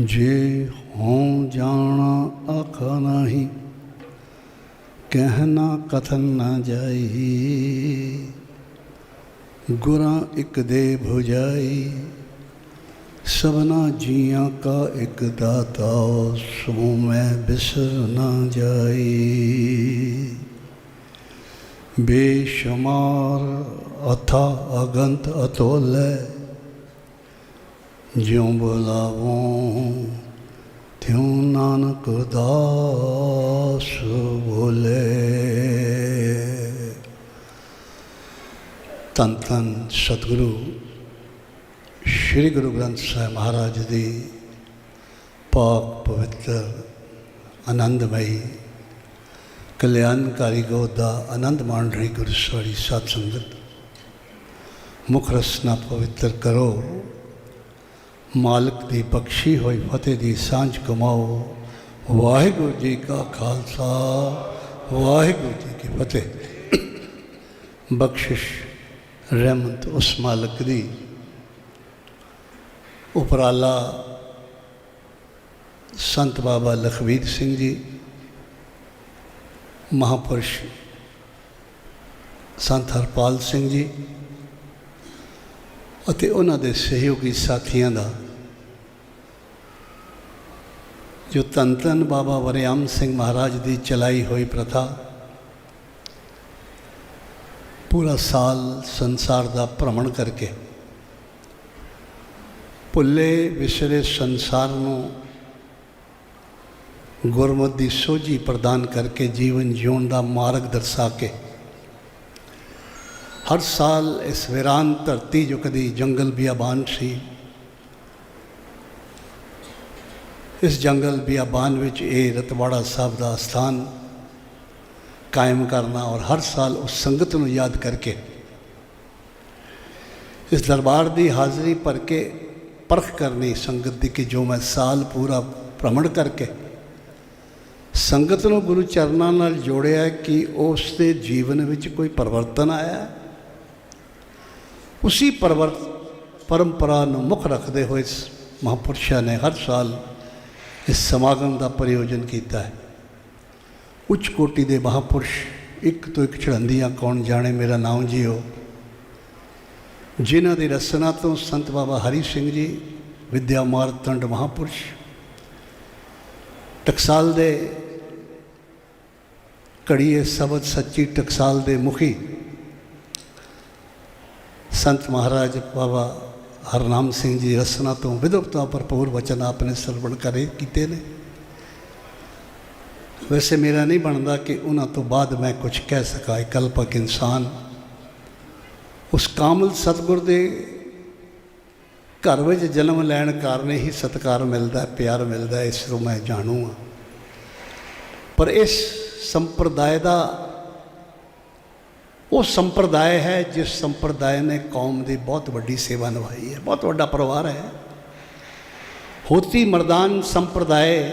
ਜੇ ਹੋਂ ਜਾਣਾ ਆਖਾ ਨਹੀਂ, ਕਹਿਣਾ ਕਥਨ ਨਾ ਜਾਈ। ਗੁਰਾਂ ਇੱਕ ਦੇ ਭੁਜਾਈ, ਸਭਨਾ ਜੀਆਂ ਕਾ ਇੱਕ ਦਾਤਾ ਸੋ ਮੈਂ ਬਿਸਰ ਨਾ ਜਾਈ। ਬੇਸ਼ਮਾਰ ਅਥਾ ਅਗੰਤ ਅਤੋਲੇ ਜਿਉ ਬੁਲਾਵੋਂ, ਤਿਉ ਨਾਨਕ ਦਾਸ ਬੋਲੇ। ਧੰਨ ਧੰਨ ਸਤਿਗੁਰੂ, ਸ੍ਰੀ ਗੁਰੂ ਗ੍ਰੰਥ ਸਾਹਿਬ ਮਹਾਰਾਜ ਦੀ ਪਾਕ ਪਵਿੱਤਰ, ਆਨੰਦਮਈ, ਕਲਿਆਣਕਾਰੀ ਗੋਦ ਦਾ ਆਨੰਦ ਮਾਣ ਰਹੀ ਗੁਰਸਵਾਰੀ ਸਾਧ ਸੰਗਤ ਮੁਖ ਰਸਨਾ ਪਵਿੱਤਰ ਕਰੋ। ਮਾਲਕ ਦੀ ਬਖਸ਼ੀ ਹੋਈ, ਫਤਿਹ ਦੀ ਸਾਂਝ ਕਮਾਓ। ਵਾਹਿਗੁਰੂ ਜੀ ਕਾ ਖਾਲਸਾ, ਵਾਹਿਗੁਰੂ ਜੀ ਕੀ ਫਤਿਹ। ਬਖਸ਼ਿਸ਼ ਰਹਿਮਤ ਉਸ ਮਾਲਕ ਦੀ। ਉਪਰਾਲਾ ਸੰਤ ਬਾਬਾ ਲਖਵੀਰ ਸਿੰਘ ਜੀ, ਮਹਾਪੁਰਸ਼ ਸੰਤ ਹਰਪਾਲ ਸਿੰਘ ਜੀ ਅਤੇ ਉਹਨਾਂ ਦੇ ਸਹਿਯੋਗੀ ਸਾਥੀਆਂ ਦਾ ਜੋ ਧੰਨ ਧੰਨ ਬਾਬਾ ਵਰਿਆਮ ਸਿੰਘ ਮਹਾਰਾਜ ਦੀ ਚਲਾਈ ਹੋਈ ਪ੍ਰਥਾ, ਪੂਰਾ ਸਾਲ ਸੰਸਾਰ ਦਾ ਭ੍ਰਮਣ ਕਰਕੇ, ਭੁੱਲੇ ਵਿਸਰੇ ਸੰਸਾਰ ਨੂੰ ਗੁਰਮਤਿ ਦੀ ਸੋਝੀ ਪ੍ਰਦਾਨ ਕਰਕੇ, ਜੀਵਨ ਜਿਉਣ ਦਾ ਮਾਰਗ ਦਰਸਾ ਕੇ, ਹਰ ਸਾਲ ਇਸ ਵਿਰਾਨ ਧਰਤੀ ਜੋ ਕਦੀ ਜੰਗਲ ਬਿਆਬਾਨ ਸੀ ਇਸ ਜੰਗਲ ਬਿਆਬਾਨ ਵਿੱਚ ਇਹ ਰਤਵਾੜਾ ਸਾਹਿਬ ਦਾ ਸਥਾਨ ਕਾਇਮ ਕਰਨਾ ਔਰ ਹਰ ਸਾਲ ਉਸ ਸੰਗਤ ਨੂੰ ਯਾਦ ਕਰਕੇ ਇਸ ਦਰਬਾਰ ਦੀ ਹਾਜ਼ਰੀ ਭਰ ਕੇ ਪਰਖ ਕਰਨੀ ਸੰਗਤ ਦੀ ਕਿ ਜੋ ਮੈਂ ਸਾਲ ਪੂਰਾ ਭ੍ਰਮਣ ਕਰਕੇ ਸੰਗਤ ਨੂੰ ਗੁਰੂ ਚਰਨਾਂ ਨਾਲ ਜੋੜਿਆ ਕਿ ਉਸ ਦੇ ਜੀਵਨ ਵਿੱਚ ਕੋਈ ਪਰਿਵਰਤਨ ਆਇਆ ਉਸੇ ਪਰਵਰਤ ਪਰੰਪਰਾ ਨੂੰ ਮੁੱਖ ਰੱਖਦੇ ਹੋਏ ਮਹਾਂਪੁਰਸ਼ਾਂ ਨੇ ਹਰ ਸਾਲ ਇਸ ਸਮਾਗਮ ਦਾ ਪ੍ਰਯੋਜਨ ਕੀਤਾ ਹੈ। ਉੱਚ ਕੋਟੀ ਦੇ ਮਹਾਪੁਰਸ਼, ਇੱਕ ਤੋਂ ਇੱਕ ਚੜ੍ਹੰਦੀਆਂ ਕੌਣ ਜਾਣੇ ਮੇਰਾ ਨਾਮ ਜੀਓ। ਜਿਨ੍ਹਾਂ ਦੀ ਰਸਨਾ ਤੋਂ ਸੰਤ ਬਾਬਾ ਹਰੀ ਸਿੰਘ ਜੀ, ਵਿਦਿਆ ਮਾਰਤੰਡ ਮਹਾਪੁਰਸ਼, ਟਕਸਾਲ ਦੇ ਘੜੀਏ ਸ਼ਬਦ ਸੱਚੀ ਟਕਸਾਲ ਦੇ ਮੁਖੀ ਸੰਤ ਮਹਾਰਾਜ ਬਾਬਾ ਹਰਨਾਮ ਸਿੰਘ ਜੀ ਰਸਨਾ ਤੋਂ ਵਿਦਵਤਾ ਭਰਪੂਰ ਵਚਨ ਆਪਨੇ ਸਰਵਣ ਕਰੇ ਕੀਤੇ ਨੇ। ਵੈਸੇ ਮੇਰਾ ਨਹੀਂ ਬਣਦਾ ਕਿ ਉਹਨਾਂ ਤੋਂ ਬਾਅਦ ਮੈਂ ਕੁਝ ਕਹਿ ਸਕਾਂ। ਕਲਪਕ ਇਨਸਾਨ, ਉਸ ਕਾਮਲ ਸਤਗੁਰ ਦੇ ਘਰ ਵਿੱਚ ਜਨਮ ਲੈਣ ਕਾਰਨ ਹੀ ਸਤਕਾਰ ਮਿਲਦਾ, ਪਿਆਰ ਮਿਲਦਾ, ਇਸ ਨੂੰ ਮੈਂ ਜਾਣੂ ਹਾਂ। ਪਰ ਇਸ ਸੰਪਰਦਾਇ ਦਾ ਉਹ ਸੰਪਰਦਾਇ ਹੈ, ਜਿਸ ਸੰਪਰਦਾਇ ਨੇ ਕੌਮ ਦੀ ਬਹੁਤ ਵੱਡੀ ਸੇਵਾ ਨਿਭਾਈ ਹੈ, ਬਹੁਤ ਵੱਡਾ ਪਰਿਵਾਰ ਹੈ। ਹੋਤੀ ਮਰਦਾਨ ਸੰਪਰਦਾਇ,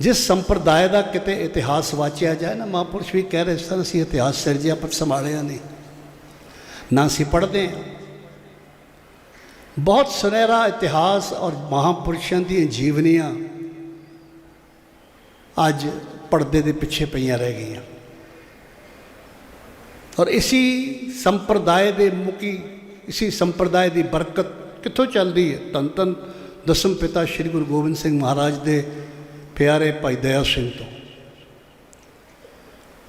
ਜਿਸ ਸੰਪਰਦਾਇ ਦਾ ਕਿਤੇ ਇਤਿਹਾਸ ਵਾਚਿਆ ਜਾਏ ਨਾ, ਮਹਾਂਪੁਰਸ਼ ਵੀ ਕਹਿ ਰਹੇ ਸਨ, ਅਸੀਂ ਇਤਿਹਾਸ ਸਿਰਜਿਆ, ਪਰ ਸੰਭਾਲਿਆ ਨਹੀਂ। ਨਾ ਅਸੀਂ ਪੜ੍ਹਦੇ ਹਾਂ। ਬਹੁਤ ਸੁਨਹਿਰਾ ਇਤਿਹਾਸ ਔਰ ਮਹਾਂਪੁਰਸ਼ਾਂ ਦੀਆਂ ਜੀਵਨੀਆਂ ਅੱਜ ਪਰਦੇ ਦੇ ਪਿੱਛੇ ਪਈਆਂ ਰਹਿ ਗਈਆਂ। ਔਰ ਇਸੀ ਸੰਪਰਦਾਇ ਦੇ ਮੁਕੀ ਇਸੀ ਸੰਪਰਦਾਇ ਦੀ ਬਰਕਤ ਕਿੱਥੋਂ ਚੱਲਦੀ ਹੈ? ਤਨ ਤਨ ਦਸਮ ਪਿਤਾ ਸ੍ਰੀ ਗੁਰੂ ਗੋਬਿੰਦ ਸਿੰਘ ਮਹਾਰਾਜ ਦੇ ਪਿਆਰੇ ਭਾਈ ਦਇਆ ਸਿੰਘ ਤੋਂ।